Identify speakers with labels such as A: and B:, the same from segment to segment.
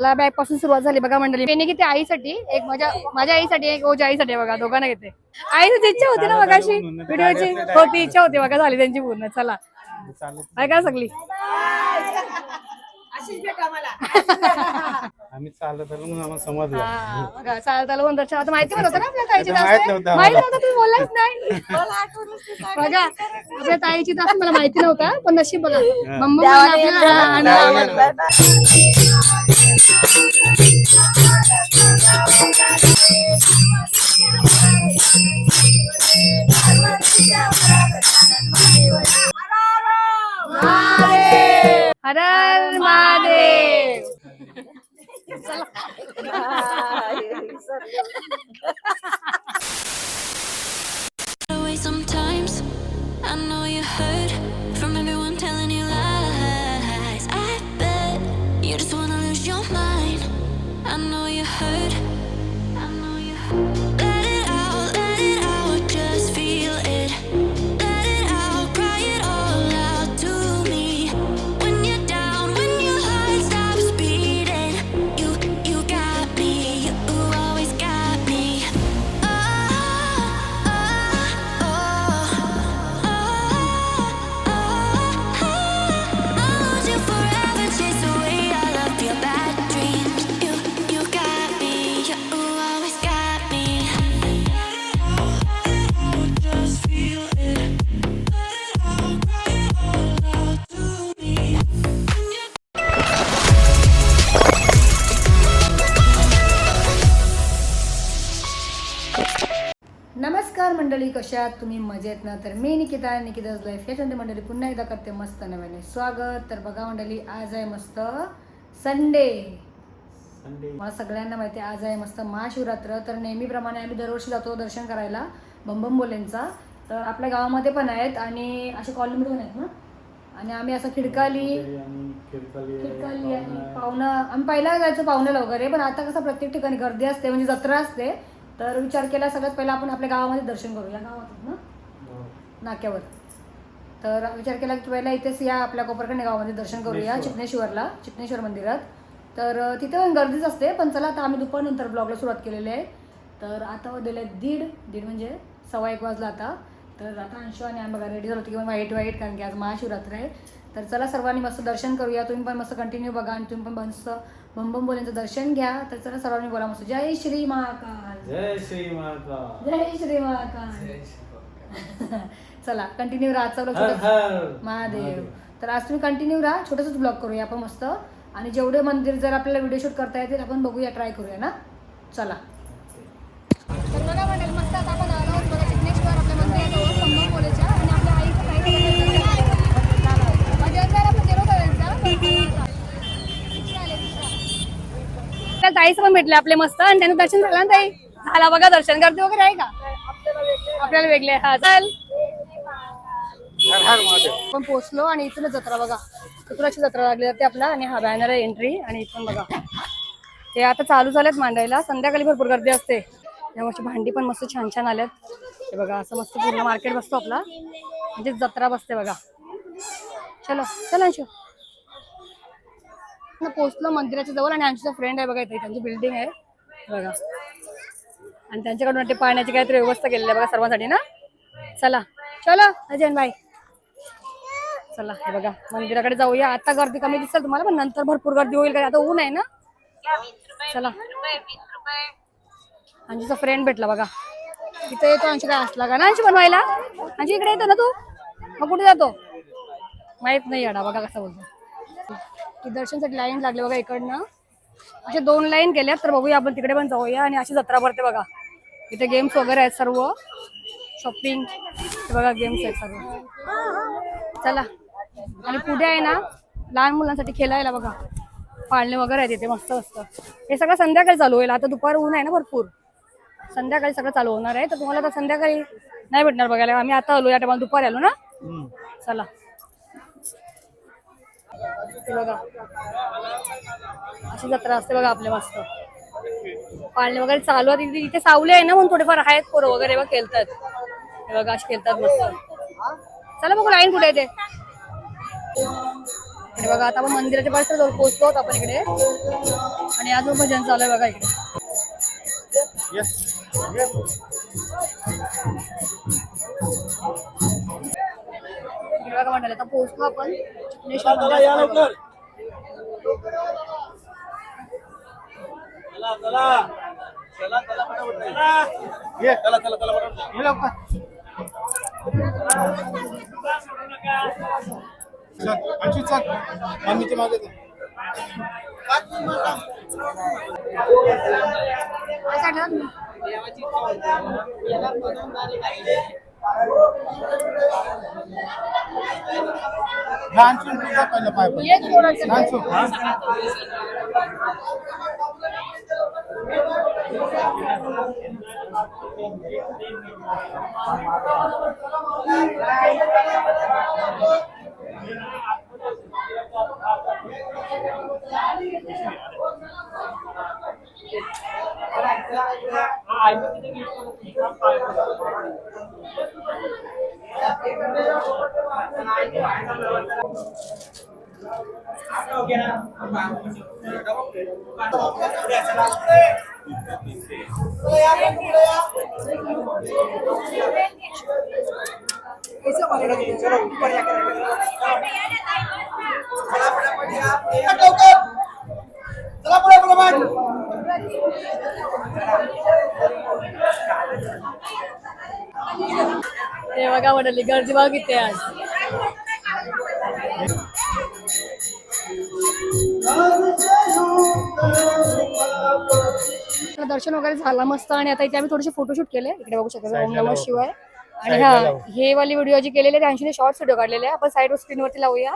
A: मला बॅगपासून सुरुवात झाली बघा मंडळी. पेने किती आईसाठी? एक माझ्या माझ्या आईसाठी एक ओच्या आईसाठी बघा दोघांना घेते. आईची इच्छा होती ना बघाशी व्हिडिओची? होती इच्छा होती बघा झाली त्यांची पूर्ण. चला. काय
B: आम्ही चालत आलो म्हणून आम्हाला समजलं.
A: हा, बघा चालत आलं वंदरच्या आता माहिती पण होतं ना आपल्या ताईची
B: आता
A: दास
B: माहीत? नव्हतं
A: माहीत
B: आम्हाला.
A: नव्हतं तुम्ही बोललाच नाही. बघा आपल्या ताईची दास मला माहिती नव्हता पण नशीब बघा. मम्मा आपल्याला, हा, आणि Ai, मंडळी कशा आहात तुम्ही मजेत ना? तर मी निकिता निकिताज लाईफ याच्यानंतर मंडळी पुन्हा एकदा करते मस्त नव्याने स्वागत. तर बघा मंडळी आज आहे मस्त संडे मला सगळ्यांना माहिती आज आहे मस्त महाशिवरात्र. तर नेहमीप्रमाणे आम्ही दरवर्षी जातो दर्शन करायला बंबम बोलेंचा तर आपल्या गावामध्ये पण आहेत आणि असे कॉलनीमध्ये पण आहेत ना? आणि आम्ही असं खिडकाली खिडकाली आणि पाहुणा आम्ही पहिला जायचो पाहुण्याला वगैरे पण आता कसं प्रत्येक ठिकाणी गर्दी असते म्हणजे जत्रा असते. तर विचार केला सगळ्यात पहिला आपण आपल्या गावामध्ये दर्शन करूया गावात ना नाक्यावर. तर विचार केला की पहिला इथेच या आपल्या कोपरखंड गावामध्ये दर्शन करूया चिकनेश्वरला चिकनेश्वर मंदिरात. तर तिथे पण गर्दीच असते पण चला आता आम्ही दुपारनंतर ब्लॉगला सुरुवात केलेली आहे. तर आता वाजलेले दीड दीड म्हणजे सव्वा एक वाजला आता. तर आता अंशू आणि आम्ही बघा रेडी झालो होतो किंवा वाईट वाईट कारण की आज महाशिवरात्र आहे. तर चला सर्वांनी मस्त दर्शन करूया तुम्ही पण मस्त कंटिन्यू बघा आणि तुम्ही पण मस्त बंबम बोलेंचं दर्शन घ्या तर चला सर्वांनी बोला मस्त. जय श्री महाकाल.
B: जय श्री माता
A: जय श्री महाकाल. चला कंटिन्यू राहा चला महादेव. तर आज तुम्ही कंटिन्यू राहा छोटंसंच ब्लॉग करूया आपण मस्त. आणि जेवढे मंदिर जर आपल्याला व्हिडिओ शूट करता येतील आपण बघूया ट्राय करूया ना. चला. तर मस्त आपण आलो आहोत बघा चिकनेश्वर आपल्या मंदिराजवळ संगम बोलायच्या आणि आपल्या आईचं काही म्हणजे जर आपण गेलो करायचा त्या ताईचं पण भेटले आपले मस्त. आणि त्यांचं दर्शन झालं ना ताई? झाला. बघा दर्शन गर्दी वगैरे आहे का? आपल्याला वेगळे. हा चल.
B: पण
A: आपण पोहोचलो आणि इथूनच जत्रा बघा. कुत्राची जत्रा लागली जाते आपला आणि हा बॅनर आहे एंट्री आणि इथून बघा. ते आता चालू झालेत मांडायला. संध्याकाळी भरपूर गर्दी असते. त्यामुळे भांडी पण मस्त छान छान आल्यात. हे बघा असं मस्त पूर्ण मार्केट बसतो आपला. म्हणजे जत्रा बसते बघा. चलो चला अंशू. पोहोचलो मंदिराच्या जवळ आणि आमचा फ्रेंड आहे बघा इथे त्यांची बिल्डिंग आहे. बघा. आणि त्यांच्याकडून वाटते पाण्याची काहीतरी व्यवस्था केलेली आहे बघा सर्वांसाठी ना? चला. चलो अजयन बाई. चला हे बघा. मंदिराकडे जाऊया. आता गर्दी कमी दिसेल तुम्हाला पण नंतर भरपूर गर्दी होईल का आता ऊन आहे ना? चला. अंशूचा फ्रेंड भेटला बघा. इथे येतो अंशू काय असला का ना? अंशू बनवायला? अंशू इकडे येतो ना तू? मग कुठे जातो? माहीत नाही याडा बघा कसा बोलतो. की दर्शनसाठी लाईन लागली बघा इकडनं. असे दोन लाईन केल्यात तर बघूया आपण तिकडे पण जाऊया आणि अशी जत्रा भरते बघा. इथे गेम्स वगैरे आहेत सर्व. शॉपिंग बघा गेम्स आहेत सर्व. चला. आणि पुढे आहे ना लहान मुलांसाठी खेळायला बघा. पाळणे वगैरे आहेत इथे मस्त मस्त. हे सगळं संध्याकाळी चालू होईल. आता दुपार ऊन आहे ना भरपूर. संध्याकाळी सगळं चालू होणार आहे. तर तुम्हाला तर संध्याकाळी नाही भेटणार बघायला. आम्ही आता आलो या टायमाला दुपारी आलो ना? चला. ते बघा. अशी जत्रा असते बघा आपल्या मस्त. पाळणे वगैरे चालू आहेत इथे- इथे सावले आहे ना म्हणून थोडेफार आहेत पोरं वगैरे बघ खेळतात. हे बघा अशी खेळतात मस्त. चला बघू लाईन कुठे आहे ते. बघा आता आपण मंदिराच्या परिसरात जवळ पोहोचलो आहोत आपण इकडे. आणि अजून भजन चालू आहे बघा इकडे. बघा म्हणाले आता पोहोचलो आपण. चिखलेश्वर मंदिरात.
B: ये चला चला. चला ये. लवकर. चल आणखी चल. आम्ही ते मागे ते.
A: काय काढलं तुम्ही?
B: ह्या आणखी तुझा पहिला पाय पड.
A: एक थोडंसं.
B: आणखी.
A: ते बघा म्हणाली गर्दी बघा किती आहे आज तर दर्शन वगैरे झालं मस्त आणि आता इथे आम्ही थोडेसे फोटोशूट केले. इकडे बघू शकता. ओम नमः शिवाय. आणि हा हे वाली व्हिडिओ जी केलेली हंशीने शॉर्ट व्हिडिओ काढलेले आहे. आपण साईड स्क्रीनवरती लावूया.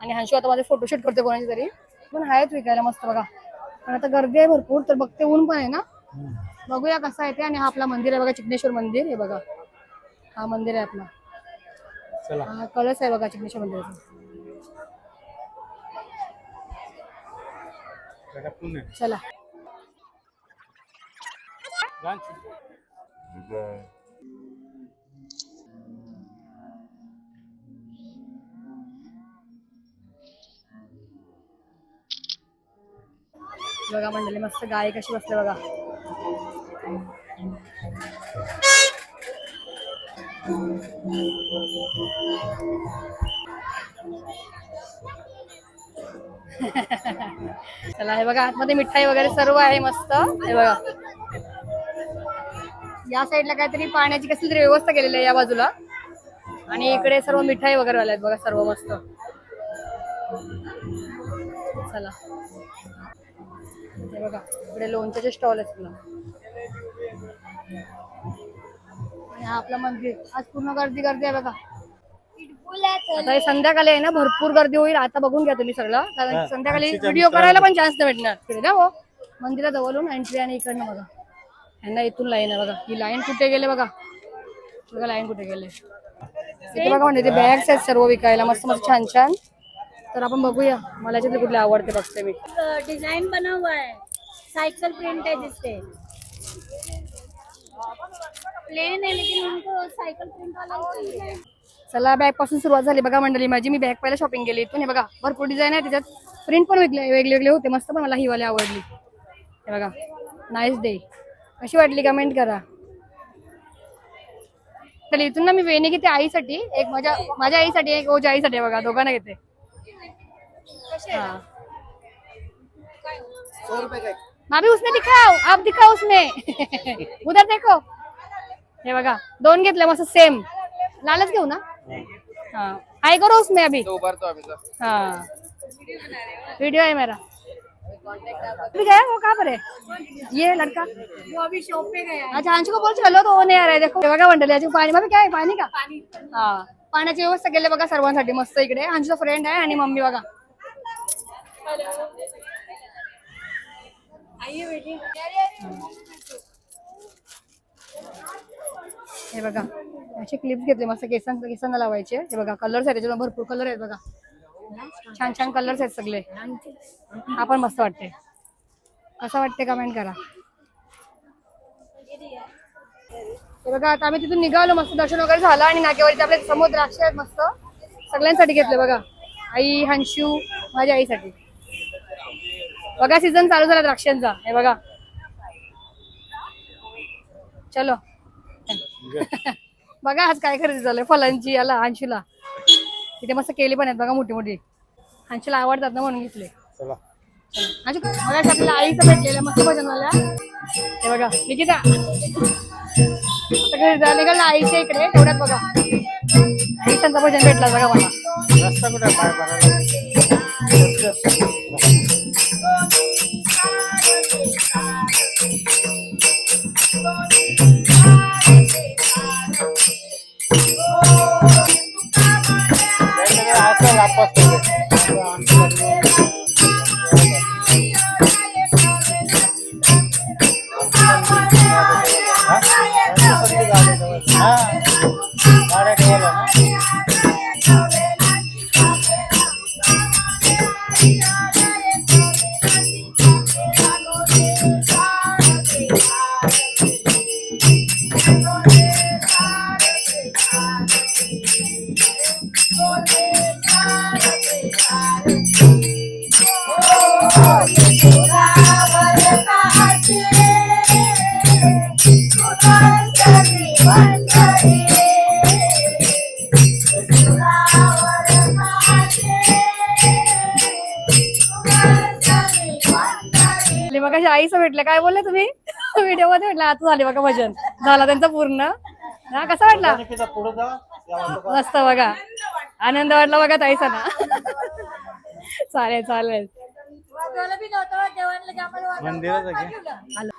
A: आणि हंशू आता माझे फोटोशूट करते कोणाची तरी. पण आहेत विकायला मस्त बघा. पण आता गर्दी आहे भरपूर तर बघते ऊन पण आहे ना? बघूया कसं आहे ते. आणि हा आपला मंदिर आहे बघा चिकनेश्वर मंदिर. हे बघा. हा मंदिर आहे आपला. हा कळस आहे बघा चिकनेश्वर मंदिराचा
B: जरा पुणे.
A: चला
B: आणखी.
A: बघा मंडळी मस्त गाय कशी बसले बघा चला हे बघा आतमध्ये मिठाई वगैरे सर्व आहे मस्त. हे बघा. या साईडला काहीतरी पाण्याची कसली तरी व्यवस्था केलेली आहे या बाजूला. आणि इकडे सर्व मिठाई वगैरे आल्या आहेत बघा सर्व मस्त. चला. हे बघा इकडे लोणच्याचे स्टॉल आहेत तुला आणि हा आपला मंदिर. आज पूर्ण गर्दी गर्दी आहे बघा. आता हे संध्याकाळी आहे ना भरपूर गर्दी होईल. आता बघून घ्या तुम्ही सगळं. कारण संध्याकाळी व्हिडिओ करायला पण चान्स नाही भेटणार. तिकडे ना हो. मंदिरा जवळून एंट्री आणि इकडनं बघा. यांना इथून लाईन आहे बघा. ही लाईन कुठे गेले बघा? बघा लाईन कुठे गेले. इथे बघा म्हणजे ते बॅग्स आहेत सर्व विकायला. मस्त मस्त छान छान. तर आपण बघूया. मला याच्यातले कुठले आवडते बघते मी.
C: डिजाइन बना हुआ है साइकिल प्रिंट है जिसपे प्लेन है लेकिन उनको साइकिल प्रिंट वाला चाहिए
A: चला बॅगपासून सुरुवात झाली बघा मंडळी. माझी मी बॅग पहिला शॉपिंग केली इथून. हे बघा भरपूर डिझाईन आहे. त्याच्यात प्रिंट पण वेगळे वेगळे वेगळे होते. मस्त पण मला ही वाली आवडली. हे बघा नाईस डे कशी वाटली कमेंट करा. तर इथून ना मी वेणी घेते आईसाठी. एक माझ्या माझ्या आईसाठी एक ओझ्या आईसाठी आहे बघा दोघांना घेते. हाँ। भाभी उसने दिखाओ. आप दिखाओ उसमें उधर देखो. हे बघा दोन घेतले मस्त सेम लालच घेऊ ना? हाँ। हाय करो उसमें अभी? दो बार तो अभी सर हाँ। वीडियो है मेरा। अभी गया वो कहाँ पर है? ये लड़का।
C: वो अभी शॉप पे गया है।
A: अच्छा अंशु को बोल चलो तो वो नाही आ रहा है देखो हे बघा मंडळी याची पाणी काय आहे पाणी का? हा। पाण्याची व्यवस्था केली बघा सर्वांसाठी मस्त इकडे। अंशूचा फ्रेंड आहे आणि मम्मी बघा
C: आइए बेटी।
A: हे बघा. असे क्लिप्स घेतले मस्त केसां केसांना लावायचे. हे बघा कलर्स आहेत त्याच्यावर भरपूर कलर आहेत बघा. छान छान कलर्स आहेत सगळे. हा पण मस्त वाटते कसं वाटते कमेंट करा. हे बघा आता आम्ही तिथून निघालो मस्त दर्शन वगैरे झालं आणि नाकेवरती आपले समोर द्राक्ष आहेत मस्त. सगळ्यांसाठी घेतले बघा. आई हंशू माझ्या आईसाठी. बघा सीझन चालू झाला द्राक्षांचा. हे बघा. चलो. बघा आज काय खरेदी झालंय. फलांची याला अंशूला. तिथे मस्त केली पण आहेत बघा मोठी मोठी. अंशूला आवडतात ना म्हणून घेतले.
B: चला.
A: अंशू बघा इथे आपल्याला आईचं भेटलेलं मस्त भजन झाल्या हे बघा निकिता. आता घरी निघाला आईच्या इकडे तेवढ्यात बघा. आई त्यांचा भजन भेटला बघा मला.
B: रस्ता कुठे पाय
A: मग आईचं भेटलं. काय बोलले तुम्ही? व्हिडिओमध्ये भेटला आता झाले बघा भजन. झाला त्यांचा पूर्ण. हा कसा वाटला? मस्त बघा. आनंद वाटला बघा ताईचा ना. चालेल चालेल
B: मंदिरात आहे की?
A: आलो.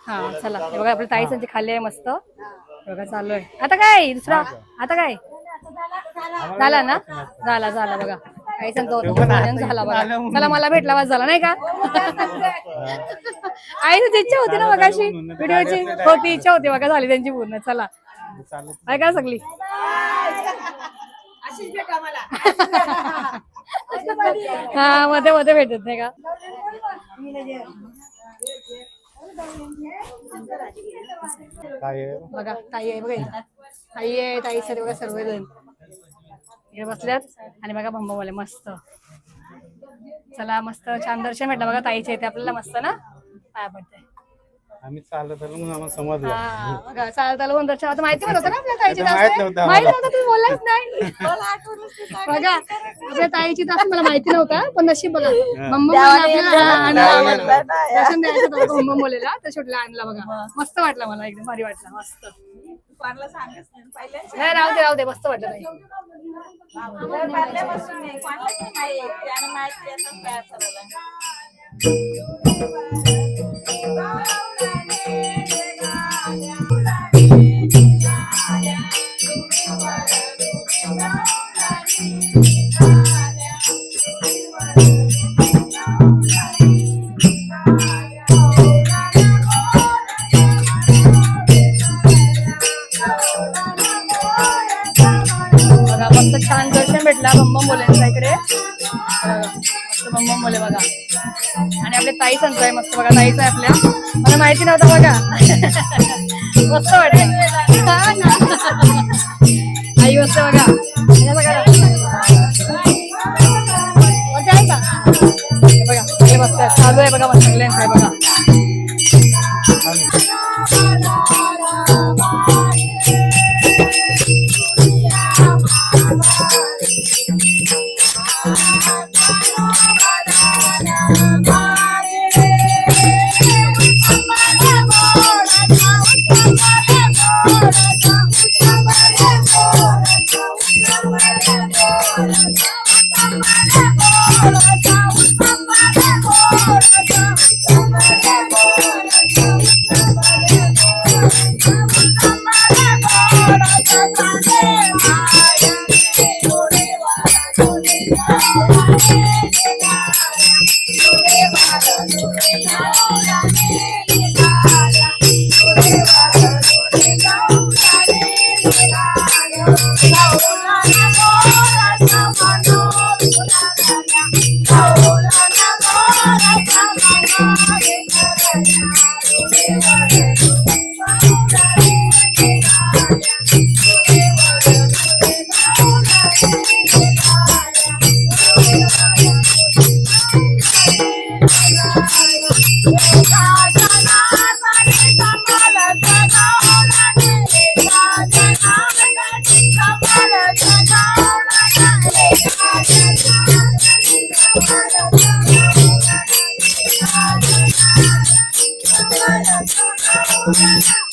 A: हा चला. हे बघा आपल्या ताईसांची खाली आहे मस्त. हे. बघा चालू आहे. आता काय दुसरा? आता काय? झाला ना? झाला झाला बघा. ताईसांचा होता. तो भजन झाला बघा. चला मला भेटला वाज झाला नाही का? आईची इच्छा होती ना बघाशी व्हिडिओची होती इच्छा होती बघा झाली त्यांची पूर्ण. चला. काय काय सगळी? हा मध्ये मध्ये भेटत नाही का? बघा ताई आहे बघा. ताई आहे ताई सर बघा सर्वजण. इकडे बसल्यात. आणि बघा भंबावाले मस्त. चला मस्त छान दर्शन भेटलं. बघा ताईच्या इथे आपल्याला मस्त ना? पाया पडते
B: आम्ही चालत आलो म्हणून आम्हाला समजलं.
A: हा बघा चालता दर्शन. आता माहिती पण होतं ना आपल्या ताईची
B: माहीत
A: आहे?
B: नव्हतं
A: माहीत
B: आम्हाला.
A: नव्हतं तुम्ही बोललाच नाही. बघा आपल्या ताईची दास मला माहिती नव्हता पण नशीब बघा. मम्मा आणला दर्शन द्यायचं होतं बघा, मम्मा बोलेला तर शेवटला आणला बघा. मस्त वाटलं मला एकदम भारी वाटलं मस्त. नाही राहू दे राहू दे मस्त वाटलं ताई. बघा मला माहिती नव्हतं Yeah. Gracias.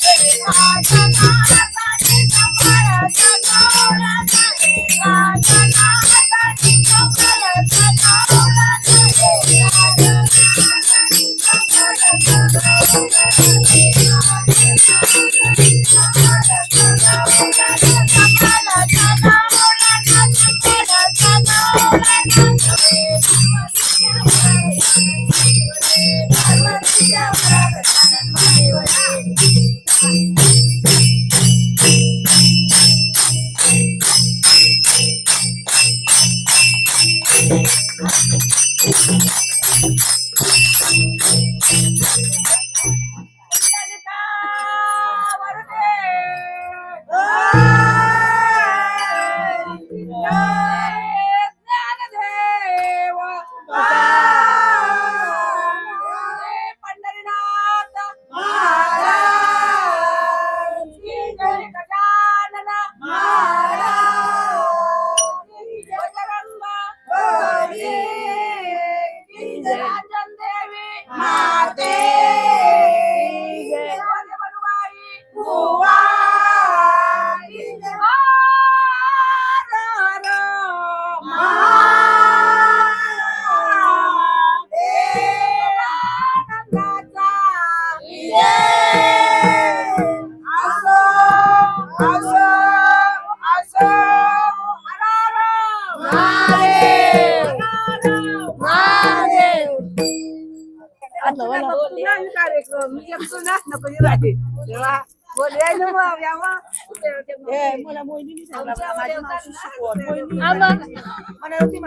A: Thank you.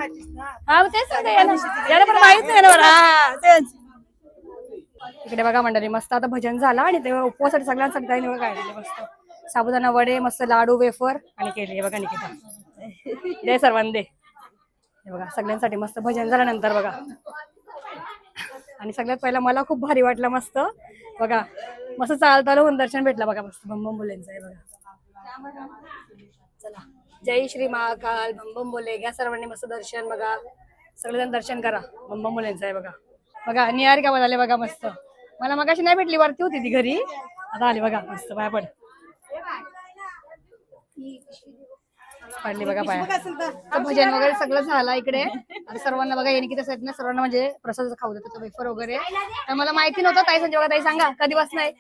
A: हा मग तेच सांगते याला याला पण माहीत नाही ना मला. हा, तेच. इकडे बघा मंडळी मस्त आता भजन झालं आणि ते उपवासाठी सगळ्यांसाठी काही निवड काढलेले मस्त. साबुदाणा वडे मस्त लाडू वेफर आणि केले. बघा निकिता. दे सर्वांना दे. हे बघा सगळ्यांसाठी मस्त भजन झाल्यानंतर बघा. आणि सगळ्यात पहिला मला खूप भारी वाटलं मस्त. बघा मस्त चालता होऊन दर्शन भेटलं बघा मस्त. बंबम बोलेंचं आहे बघा. चला. जय श्री महाकाल बंबम बोले घ्या सर्वांनी मस्त दर्शन बघा. सगळेजण दर्शन करा. बंबम बोलेंचं आहे बघा. बघा निहार का झाले बघा मस्त. मला मगाशी नाही भेटली वरती होती ती घरी. आता आली बघा मस्त पाया पड. पडली बघा पाया भजन वगैरे सगळं झालं इकडे. आता सर्वांना बघा येणे किती ना सर्वांना म्हणजे प्रसाद खाऊ देतो वेफर वगैरे. तर मला माहिती नव्हतं ताई संजय बघा ताई सांगा कधी बस नाही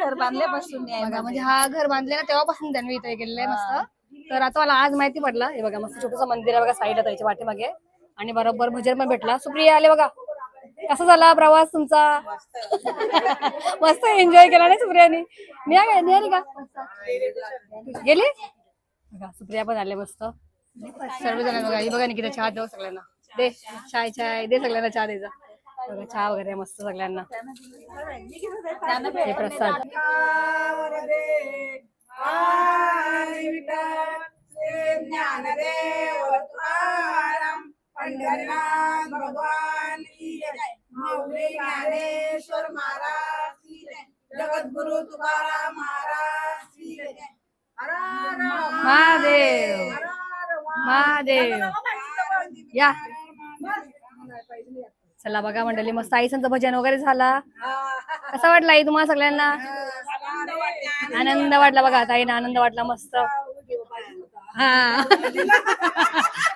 D: घर बांधल्यापासून
A: बघा म्हणजे हा घर बांधले ना तेव्हापासून त्यांनी इथे केलेलं आहे मस्त. तर आता मला आज माहिती पडला. हे बघा मस्त छोटस मंदिर आहे बघा साईडला त्याच्या वाटेमागे आणि बरोबर भजन पण भेटला. सुप्रिया आले बघा. कसा झाला प्रवास तुमचा? मस्त एन्जॉय केला नाही सुप्रियानी? मी काय का? गेली? बघा सुप्रिया पण आले मस्त. सर्वजण बघा ही बघा निकिता चहा देऊ सगळ्यांना. दे चाय चाय दे सगळ्यांना चहा द्यायचा बघा चहा वगैरे मस्त सगळ्यांना. प्रसाद. प्रसाद
D: पंढरीनाथ भगवान की जय. माऊली ज्ञानेश्वर महाराज की जय. जगद्गुरु तुकाराम महाराज की जय. हर हर
A: महादेव. महादेव. या. चला बघा मंडळी मस्त आईसांचं भजन वगैरे झाला. कसा वाटला आई तुम्हाला सगळ्यांना? आनंद वाटला बघा ताईना आनंद वाटला मस्त. हा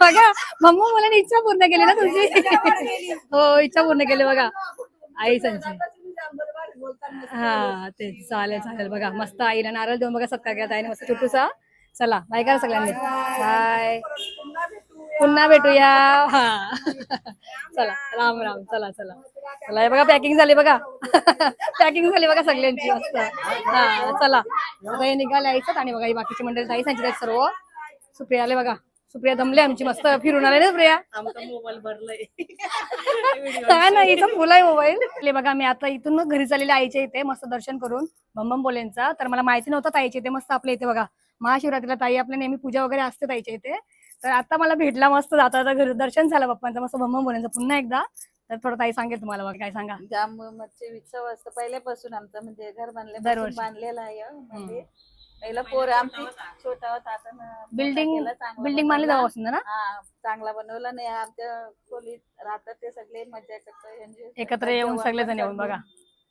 A: बघा मम्मा मला इच्छा पूर्ण केली ना तुझी हो इच्छा पूर्ण केली. बघा. आई संची हा ते चालेल चालेल बघा. मस्त आईला नारळ देऊन बघा सत्कार केला ताईने मस्त छोटूसा चला बाय करा सगळ्यांनी. बाय. पुन्हा भेटूया. हा. चला राम राम. चला चला. चला हे बघा पॅकिंग झाली बघा. पॅकिंग झाली बघा सगळ्यांची मस्त. हा चला. हे निघाले आईचं आणि बघा ही बाकीची मंडळी ताई सांगितलं सर्व. सुप्रिया आले बघा. सुप्रिया दमले आमची मस्त. फिरून आले ना सुप्रिया?
D: मोबाईल भरलाय.
A: हा ना इथं फुल आहे मोबाईल बघा मी आता इथून घरी चाललेली आईच्या इथे मस्त दर्शन करून. बंबम बोलेंचा. तर मला माहिती नव्हतं ताईच्या इथे मस्त आपल्या इथे बघा. महाशिवरात्रीला ताई आपल्या नेहमी पूजा वगैरे असते ताईच्या इथे. तर आता मला भेटला मस्त जाता जाता घरी दर्शन झालं बाप्पांचं मस्त बंबम बोलेंचं पुन्हा एकदा. तर थोडं ताई सांगेल तुम्हाला बघा काय सांगा.
D: जाम म्हणजे उत्सव असतं पहिल्यापासून आमचं म्हणजे घर बांधले
A: दरवर्षी.
D: बांधलेलं आहे म्हणजे पहिला पोर आमची छोटा होता आता
A: बिल्डिंग बिल्डिंग बांधली
D: बनवला.
A: तेव्हापासून ना?
D: हा चांगला बनवला नाही आमच्या खोलीत राहतात ते सगळे मजा करतात म्हणजे
A: एकत्र येऊन सगळेजण येऊन बघा.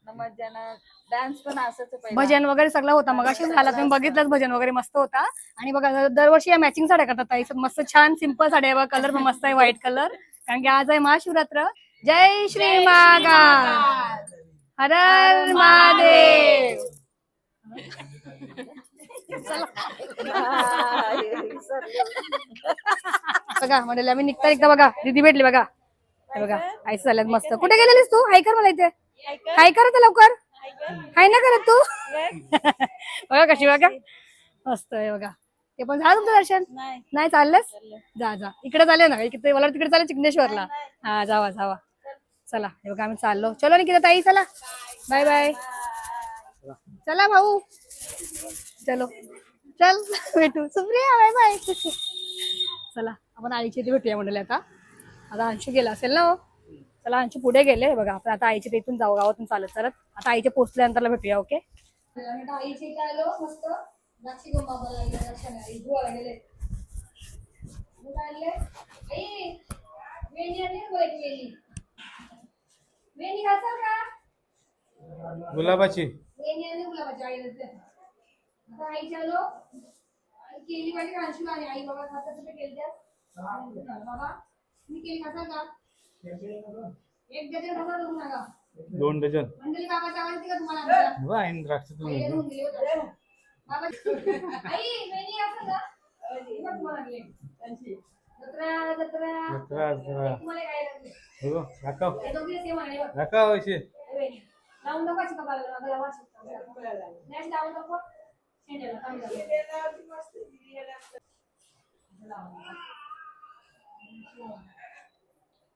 C: डान्स पण पहिला.
A: भजन वगैरे सगळं होता. मग अशी झाला तुम्ही बघितलंच भजन वगैरे मस्त होता. आणि बघा दरवर्षी या मॅचिंग साड्या करतात ताई. मस्त छान सिंपल साड्या आहे कलर पण मस्त आहे व्हाईट कलर कारण की आज आहे महाशिवरात्र. जय श्री मागा हर हर महादेव. बघा म्हणजे आम्ही निघता निघता बघा. दीदी भेटली बघा. हे बघा आईच झाल्यात मस्त. कुठे गेलेलीस तू? हाय कर मला इथे. काय कर लवकर. काय ना करत तू? बघा कशी बघा. मस्त आहे बघा. ते पण झालं तुमचं दर्शन?
C: नाही
A: चाललंच? चाललंस जा जा. इकडे चालले ना. इकडे मला तिकडे चालले चिकनेश्वरला. हा जावा जावा. चला हे बघा आम्ही चाललो. चलो निकिता ताई चला. बाय बाय चला भाऊ. चलो. चल भेटू. सुप्रिया बाय बाय चला. आपण आईची इथे भेटूया म्हणले आता. आता अंशू गेला असेल ना हो? चला अंशू पुढे गेले. बघा आपण आता आईच्या इथून जाऊ गावातून चालत चालत. आता आईच्या पोचल्यानंतरला भेटूया ओके? आईच्या इथे आलो मस्त. द्राक्षी गेले. आई? आई,
B: गुलाबाची.
A: आलो. केली पाहिजे आई बाबा खातात केली बाबा. मी केली खासाल का? एक डझन नका
B: दोन डझन.
A: मंडळी बाबाची आवडते का तुम्हाला?
B: द्राक्ष
A: आईला
B: तुम्ही.
A: धुवून दिली होती. बाबा आई वेणी असं का? हे बघ तुम्हाला लागले. जत्रा जत्रा.
B: जत्रा जत्रा.
A: तुम्हाला काय लागले
B: हो दाखव
A: हे दोघी सेम आहे बघ.
B: दाखव अशी
A: हे वेणी. लावून नको अशी कपाळाला, आता लावा अशी. कपाळाला. नाही अशी लावून नको. शेंड्याला, चांगली लागते. ही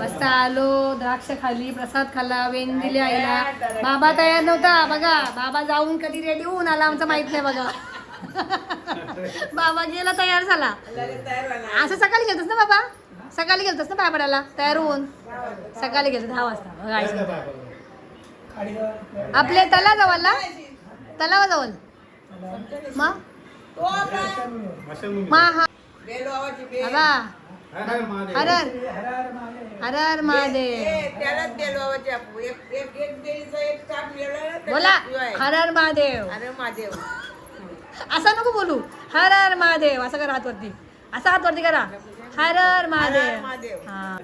A: मस्त आलो द्राक्ष खाली प्रसाद खाल्ला वेण दिली आईला. बाबा तयार नव्हता बघा बाबा जाऊन कधी रेडी होऊन आला आमचं माहीत नाही बघा. बाबा गेला तयार झाला. असं सकाळी गेलतस ना बाबा? सकाळी गेलतस ना बाबाडाला? तयार होऊन? सकाळी गेलत दहा वाजता. आपले तलाजवळला तलावाजवळ. मग? मा हा. बाबा.
B: हर हर महादेव.
A: हर हर. हर हर महादेव.
D: त्यालाच गेलो आवाज आपू. एक एक एक देवीचा एक चाप मिळाला ना, त्याला
A: बोला. हर हर महादेव.
D: अरे महादेव.
A: असं नको बोलू. हर हर महादेव. असं करा हात वरती असं हात वरती करा. हर हर महादेव.
D: महादेव.
A: हा.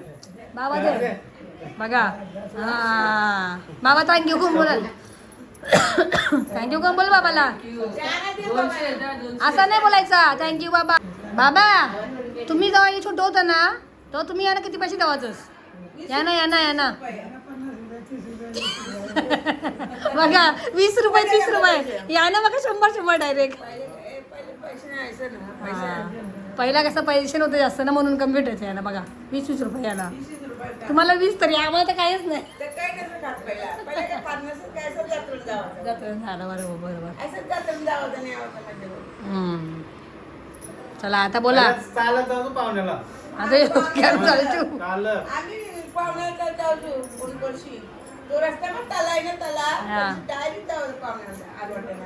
A: बाबा देव बघा. हा. बाबा थँक्यू खूप बोलाल? थँक्यू कोण बोल बाबाला? असं नाही बोलायचा. थँक्यू बाबा. बाबा तुम्ही जेव्हा हे छोटं होतं ना तेव्हा तुम्ही यांना किती पैसे द्यावाचंच या ना या ना या ना. बघा वीस रुपये तीस रुपये. या ना बघा शंभर शंभर डायरेक्ट
D: पहिले ना
A: कसं पैसे नव्हते जास्त ना म्हणून कमी भेटायचं याला बघा. वीस वीस रुपये याला तुम्हाला वीस तरी आम्हाला तर काहीच नाही. झालं बरोबर बरोबर
D: असंच जात्रेला जावं नाही यावं म्हणजे
A: हम्म. चला आता बोला.
B: चालत जाऊ पाहुण्याला.
A: आता एवढं चालतो
B: चालत.
D: आम्ही पाहुण्याला वर्षी तो रस्त्यावर तला आहे ना तला
A: हा.
D: डायरेक्ट जाऊ पाहुण्याला. आजवाट्याला